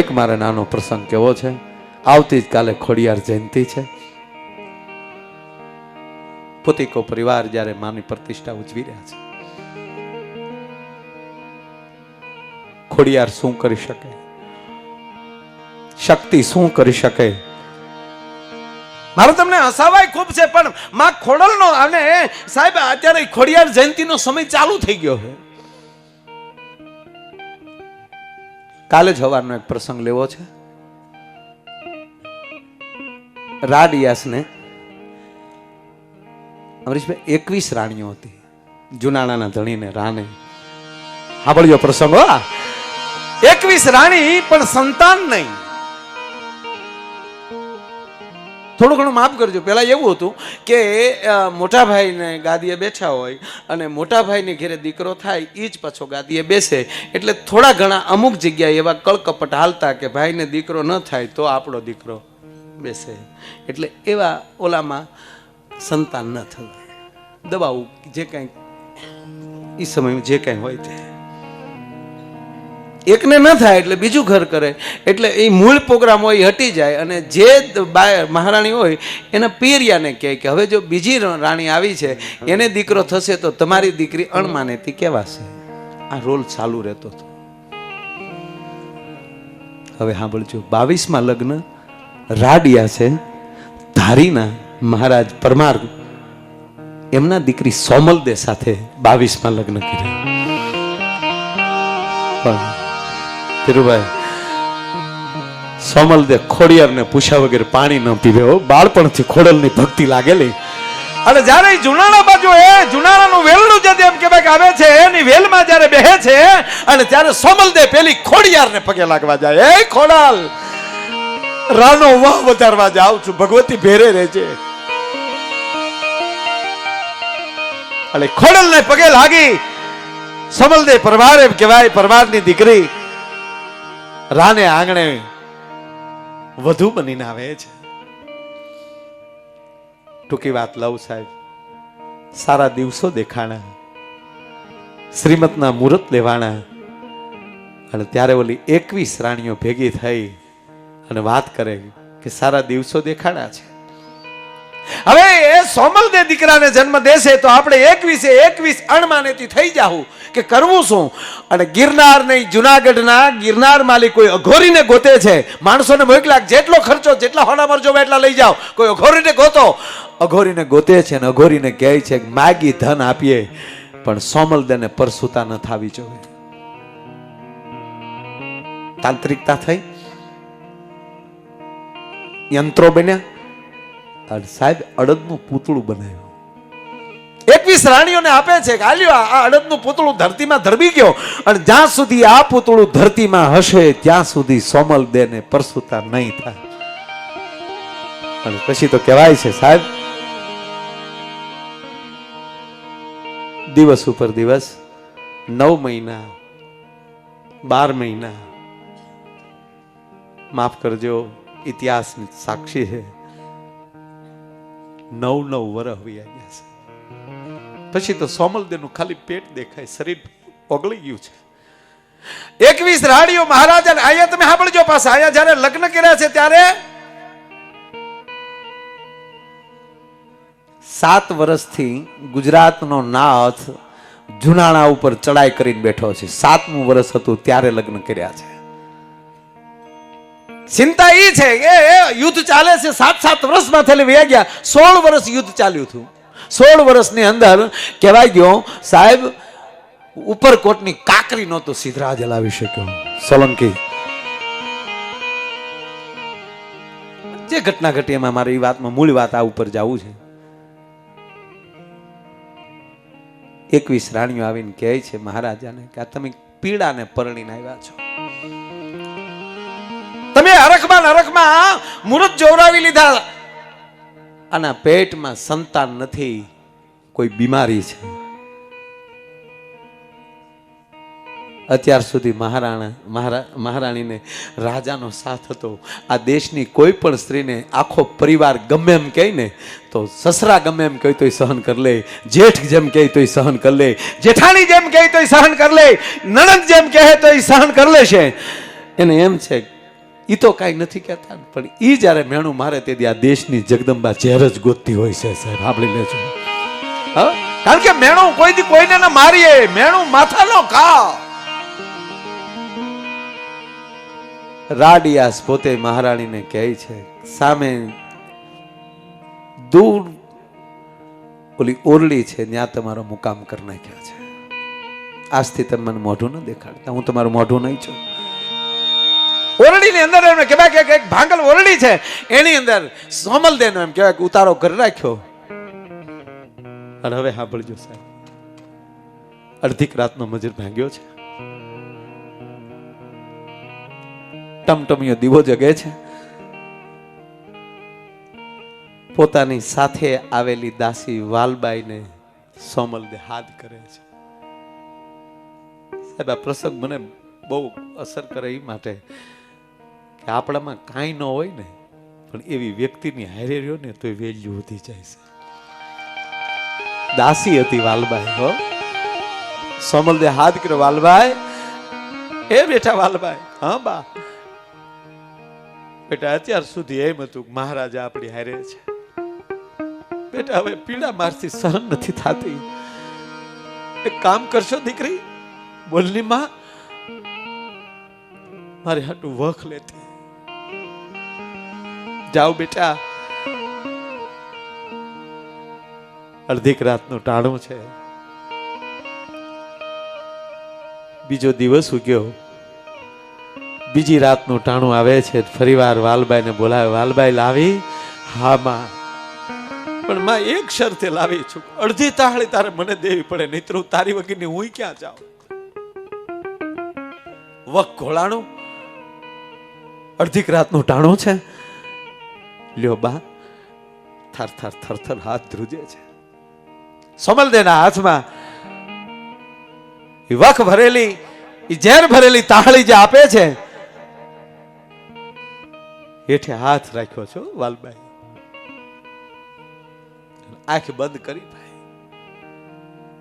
એક મારે નાનો પ્રસંગ કેવો છે? આવતી જ કાલે ખોડિયાર જયંતિ છે. પોતિકો પરિવાર જ્યારે માની પ્રતિષ્ઠા ઉજવી રહ્યા છે. ખોડિયાર શું કરી શકે? શક્તિ શું કરી શકે? મારો તમને હસાવાય ખૂબ છે, પણ માં ખોડલનો અને સાહેબ અત્યારે ખોડિયાર જયંતિનો સમય ચાલુ થઈ ગયો છે. કાલે જ હવારનો એક પ્રસંગ લેવો છે. રાડિયાસને અમરીશભાઈ, એકવીસ રાણીઓ હતી. જુનાણાના ધણીને રાને સાંભળ્યો પ્રસંગ એકવીસ રાણી, પણ સંતાન નહીં. થોડું ઘણું માફ કરજો. પહેલાં એવું હતું કે મોટા ભાઈને ગાદીએ બેઠા હોય અને મોટા ભાઈને ઘેરે દીકરો થાય એ જ પાછો ગાદીએ બેસે. એટલે થોડા ઘણા અમુક જગ્યાએ એવા કળકપટ હાલતા કે ભાઈને દીકરો ન થાય તો આપણો દીકરો બેસે. એટલે એવા ઓલામાં સંતાન ન થવાય. દબાવું જે કાંઈ એ સમયમાં જે કાંઈ હોય તે. એકને ન થાય એટલે બીજું ઘર કરે. એટલે એ મૂળ પ્રોગ્રામ હોય એ હટી જાય અને જે મહારાણી હોય એના પિયરિયાને કહે કે હવે જો બીજી રાણી આવી છે, એને દીકરો થશે તો તમારી દીકરી અણમાનેતી કહેવાશે. આ રોલ ચાલુ રહેતો હતો. હવે સાંભળજો, બાવીસમાં લગ્ન રાડિયા છે, ધારીના મહારાજ પરમાર એમના દીકરી સોમલદે સાથે બાવીસમાં લગ્ન કર્યા. પણ ધીરુભાઈ, સોમલદે ખોડિયારને પૂછ્યા વગર પાણી ન પીવે હો. બાળપણથી ખોડલની ભક્તિ લાગેલી. અને જ્યારે જુનાળા બાજુ એ જુનાણાનું વેલણું જે એમ કહેવાય કે આવે છે, એની વેલમાં જ્યારે બેહે છે, અને ત્યારે સોમલદે પેલી ખોડિયારને પગે લાગવા જાય. એ ખોડાલ, રાનો વાહ વધારવા જાઉં છું. ભગવતી ભેરે રહે છે ખોડલ ખોડલને પગે લાગી, સમલદે પરમાર એમ કહેવાય પરમારની દીકરી રાને આંગણે વધુ બનીને આવે છે. ટૂંકી વાત લવ સાહેબ, સારા દિવસો દેખાણા, શ્રીમતના મુહૂર્ત લેવાણા, અને ત્યારે ઓલી એકવીસ રાણીઓ ભેગી થઈ અને વાત કરે કે સારા દિવસો દેખાણા છે. હવે એ સોમલદે દીકરાને જન્મ દેશે તો આપણે એકવીસે એકવીસ અણમાનેથી થઈ જાવું કે કરવું શું? અને ગિરનાર નહીં, જુનાગઢના ગિરનાર માલિક કોઈ અઘોરીને ગોતે છે. માણસોને મોકલા જેટલો ખર્ચો, જેટલા હોનામર જોવા એટલા લઈ જાઓ. કોઈ અઘોરીને ગોતો. અઘોરીને ગોતે છે ને અઘોરીને કહે છે માગી ધન આપીએ, પણ સોમલદેને પરસુતા ન થવી જોઈએ તાંત્રિકતા થઈ. યંત્રો બન્યા. અને સાહેબ, અડદનું પૂતળું બનાવ્યું. એકવીસ રાણીઓને આપે છે કે આલ્યો, આ અડદનું પૂતળું ધરતીમાં ધરબી ગયો અને જ્યાં સુધી આ પૂતળું ધરતીમાં હશે, ત્યાં સુધી સોમલ દેને પરસુતા નહીં થાય. અને પછી તો કહેવાય છે, સાહેબ, દિવસ ઉપર દિવસ, નવ મહિના, બાર મહિના, માફ કરજો ઇતિહાસ સાક્ષી છે. નવ નવ વર્ષ વયા છે. પછી તો સોમલદેવનું ખાલી પેટ દેખાય, શરીર ઓગળી ગયું છે. એકવીસ રાણીઓ મહારાજા અહીંયા તમે સાંભળજો પાછા, અહીંયા જ્યારે લગ્ન કર્યા છે ત્યારે સાત વર્ષથી ગુજરાતનો નાથ જુનાણા ઉપર ચડાઈ કરીને બેઠો છે. સાતમું વર્ષ હતું ત્યારે લગ્ન કર્યા છે. ચિંતા એ છે કે યુદ્ધ ચાલે છે સાત સાત વર્ષમાં થયેલી વ્યા ગયા સોળ વર્ષ યુદ્ધ ચાલ્યું હતું. સોળ વર્ષની અંદર કહેવાય ગયો, સાહેબ, ઉપરકોટની કાકરી નહોતો સિદ્ધરાજ હલાવી શક્યો. સોલંકી. જે ઘટના ઘટી એમાં મારી વાતમાં મૂળ વાત આ ઉપર જવું છે. એકવીસ રાણીઓ આવીને કહે છે મહારાજાને કે, આ તમે પીડાને પરણીને આવ્યા છો. તમે હરખમાં નરખમાં મૃત જોવરાવી લીધા. આના પેટમાં સંતાન નથી, કોઈ બીમારી છે. અત્યાર સુધી મહારાણા, મહારા, મહારાણીને રાજાનો સાથ હતો. આ દેશની કોઈ પણ સ્ત્રીને, આખો પરિવાર ગમે એમ કહે ને, તો સસરા ગમે એમ કહે તોય સહન કરી લે, જેઠ જેમ કહે તોય સહન કરી લે, જેઠાણી જેમ કહે તોય સહન કરી લે, નણંદ જેમ કહે તોય સહન કરી લેશે એને એમ છે એ તો કાંઈ નથી કહેતા પણ એ જ્યારે મેણું મારે તે આ દેશની જગદંબા ઝેર જ ગોતતી હોય છે સાહેબ. સાંભળી લેજો. હા? કારણ કે મેણું કોઈથી કોઈને ના મારીએ. મેણું માથાનો કા રાડિયાસ પોતે મહારાણીને કહે છે, સામે દૂર ઓલી ઓરડી છે, ત્યાં તમારો મુકામ કરી નાખ્યો છે. આજથી તમે મને મોઢું ન દેખાડતા. હું તમારું મોઢું નહીં છું. ઓરડીની અંદર એમને કહેવાય કે એક ભાંગલ ઓરડી છે. એની અંદર સોમલદેનો એમ કહેવાય કે ઉતારો કરી રાખ્યો. અને હવે સાંભળજો સાહેબ. અડધીક રાતનો મજૂર ભાંગ્યો છે. ટમટમિયો દીવો જગે છે. પોતાની સાથે આવેલી દાસી વાલબાઈને સોમલદે હાથ કરે છે. સાહેબ, આ પ્રસંગ મને બહુ અસર કરે એ માટે કે આપણામાં કાંઈ ન હોય ને, પણ એવી વ્યક્તિની હારે રહ્યો ને તો વેલ્યુ વધી જાય છે. દાસી હતી વાલબાઈ, હો. સોમલદે હાથ કર્યો વાલભાઈ એ બેટા વાલભાઈ હા બા. બેટા, અત્યાર સુધી એમ હતું મહારાજા આપણી હારે છે. બેટા, હવે પીડા મારથી સહન નથી થતી. એક કામ કરશો, દીકરી? બોલની માં, મારે હાટું વખ લેતી. જાઓ બેટા. અડધીક રાતનું ટાણું છે. બીજો દિવસ ઉગ્યો. બીજી રાતનું ટાણું આવે છે. ફરીવાર વાલબાઈને બોલાવે. વાલબાઈ લાવી, હા, માં. પણ માં, એક શરતે લાવી છું. અડધી તાળી તારે મને દેવી પડે, નહીતર હું તારી વગરની હું ક્યાં જાઉં? વક ઘોળાણું અડધીક રાતનું ટાણું છે? લ્યો બા, થર થર થર થર, હાથ ધ્રુજે છે. સમલદેના હાથમાં. વખ ભરેલી ઝેર ભરેલી તાળી જે આપે છે, હેઠે હાથ રાખ્યો છો વાલબાઈ. આંખ બંધ કરી ભાઈ.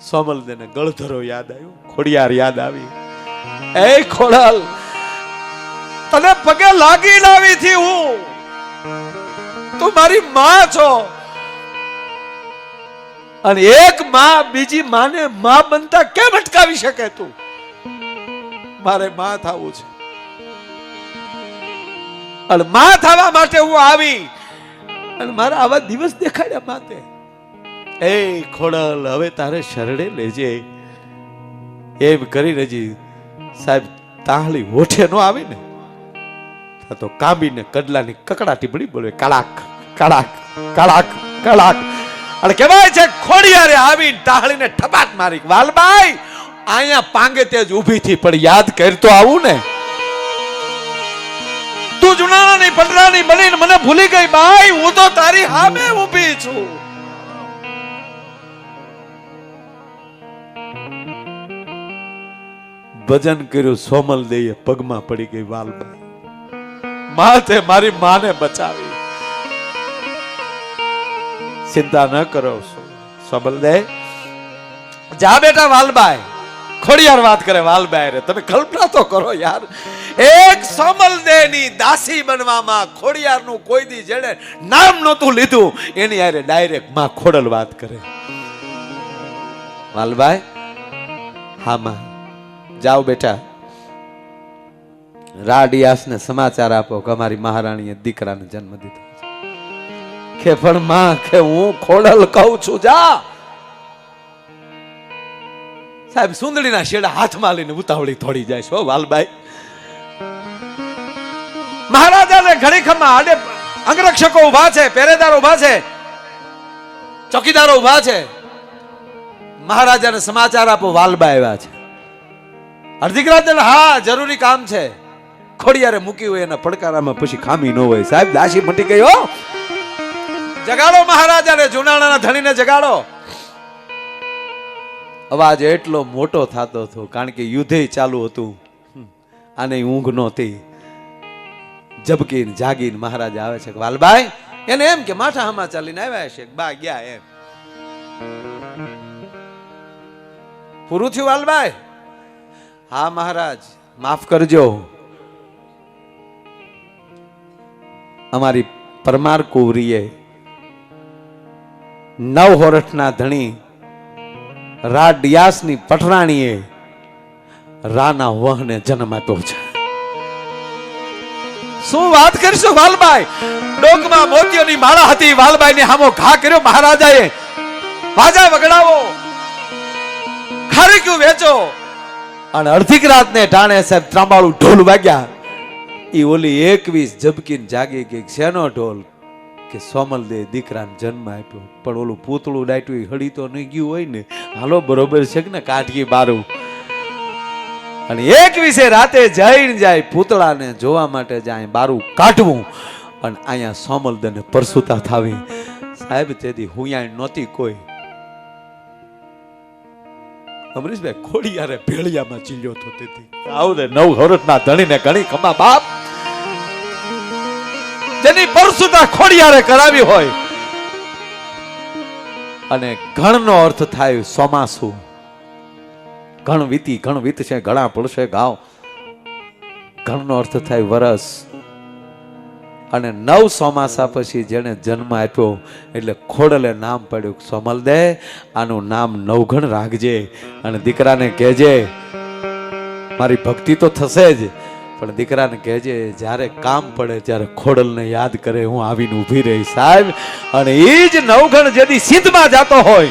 સોમલદેને ગળધરો યાદ આવ્યો, ખોડિયાર યાદ આવી. એ ખોડાલ, તને પગે લાગી લાવી થી હું. તું મારી માં છો. અને એક માં બીજી માને માં બનતા કેમ અટકાવી શકે તું? મારે માં થવું છે. અને માં થવા માટે હું આવી. અને મારા આવા દિવસ દેખાડ્યા માતે એ ખોડલ, હવે તારે શરડે લેજે. એમ કરીને જી સાહેબ તાહળી હોઠે નો આવી ને તો કાબીને, કડલાની કકડાટી પડી બોલે કડાક કડાક કડાક કડાક. અને કહેવાય છે, ખોડિયારે આવી ટાહળીને ઠપાક મારી. વાલબાઈ, અહીંયા પાંગે તે ઊભી થી પણ યાદ કર આવું ને. તું જુનાણાની પટરાની બનીને મને ભૂલી ગઈ ભાઈ હું તો તારી હામે ઊભી છું. ભજન કર્યું સોમલ દેય પગમાં પડી ગઈ વાલબાઈ. માથે મારી માને બચાવી. ચિંતા ન કરો સોમલ દે. જા બેટા વાલબાઈ, ખોડિયાર વાત કરે વાલબાઈ રે. તમે કલ્પના તો કરો યાર. એક સમલદેની દાસી બનવામાં ખોડિયારનું કોઈ દી જેણે નામ નહોતું લીધું, એની હારે ડાયરેક્ટમાં ખોડલ વાત કરે. વાલભાઈ હા માં. જાઓ બેટા. રાડિયાસને સમાચાર આપો કે અમારી મહારાણીએ દીકરાને જન્મ દીધો. કે પણ માં કે હું ખોડલ કહું છું, જા. સાહેબ સુંદડીના શેડા હાથમાં લઈને ઉતાવળી થોડી જાય છો વાલભાઈ મહારાજાને ઘડીખમાં આડે અંગરક્ષકો ઊભા છે, પહેરેદાર ઊભા છે, ચોકીદારો ઊભા છે. મહારાજાને સમાચાર આપો વાલબા આવ્યા છે. રાત હા, જરૂરી કામ છે. ખોડિયારે મૂકી હોય એના પડકારામાં પછી ખામી ન હોય. સાહેબ, દાસી મટી હો. જગાડો મહારાજાને, જુનાણાના ધણીને જગાડો. અવાજ એટલો મોટો થતો હતો, કારણ કે યુદ્ધે ચાલુ હતું. આને ઊંઘ નહોતી. જબકીને, જાગીને મહારાજ આવે છે વાલભાઈ એને એમ કે માથા હમા ચાલીને આવ્યા છે બા ગયા એમ. પૂરું થયું વાલભાઈ હા મહારાજ, માફ કરજો. અમારી પરમાર કુંવરીએ નવ હોરઠના ધણી રા ડિયાસની પટરાણીએ રાના વહને જન્મ આપ્યો છે. શું વાત કરીશું વાલબાઈ? ડોકમાં મોતીઓની માળા હતી વાલબાઈ ને હામો ઘા કર્યો મહારાજાએ. વાજા વગડાવો. ખારીક્યું વેચો. અને અડધીક રાતને ટાણે સાહેબ ત્રાંબાળું ઢોલ વાગ્યા. એ ઓલી એકવીસ જબકીન જાગી ગઈ, શેનો ઢોલ? કે સોમલ દે દીકરાને જન્મ આપ્યો. પણ ઓલું પૂતળું ડાટ્યું હળી તો નહીં ગયું હોય ને. હાલો, બરોબર છે ને? કાઢી બારું. અને એકવીસે રાતે જઈને જાય પૂતળાને જોવા માટે જાય બારું કાઢવું. અને અહીંયા સોમલદને પરસુતા થાવી. સાહેબ, તેથી હુંયા નહોતી કોઈ. અમરીશભાઈ, ખોડિયારે ભેળિયામાં ચીલ્યો હતો તેથી. આવું ને નવ હરતના ધણીને ઘણી ખમા બાપ. જેની પરસુતા ખોડિયારે કરાવી હોય. અને ઘણનો અર્થ થાય સોમાસુ ઘણ વીતી, ઘણ વીતશે ઘણા પડશે ગાવ ઘણનો અર્થ થાય વરસ. અને નવ ચોમાસા પછી જેને જન્મ આપ્યો, એટલે ખોડલે નામ પડ્યું સોમલ દે આનું નામ નવઘણ રાખજે અને દીકરાને કહેજે, મારી ભક્તિ તો થશે જ પણ દીકરાને કહેજે, જ્યારે કામ પડે ત્યારે ખોડલને યાદ કરે, હું આવીને ઊભી રહી સાહેબ. અને એ જ નવઘણ જેથી સિંધમાં જતો હોય.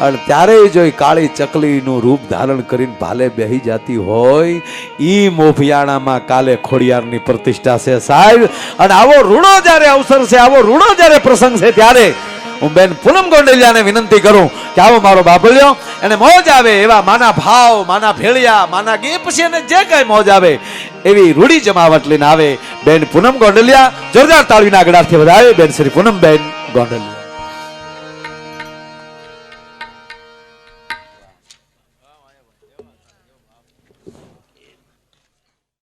અને ત્યારે જો કાળી ચકલીનું રૂપ ધારણ કરીને ભાલે બેહી જતી હોય, ઈ મોભિયાણામાં કાલે ખોડિયારની પ્રતિષ્ઠા છે સાહેબ. અને આવો ઋણો જ્યારે અવસર છે, આવો ઋણો જ્યારે પ્રસંગ છે ત્યારે હું બેન પૂનમ ગોંડલિયાને વિનંતી કરું કે આવો મારો બાબલ્યો, એને મોજ આવે એવા માના ભાવ, માના ભેળિયા, માના ગે પછી એને જે કઈ મોજ આવે, એવી રૂડી જમાવટ લઈને આવે બેન પૂનમ ગોંડલિયા. જોરદાર તાળવીના આગળથી વધારે બેન શ્રી પૂનમ બેન ગોંડલિયા.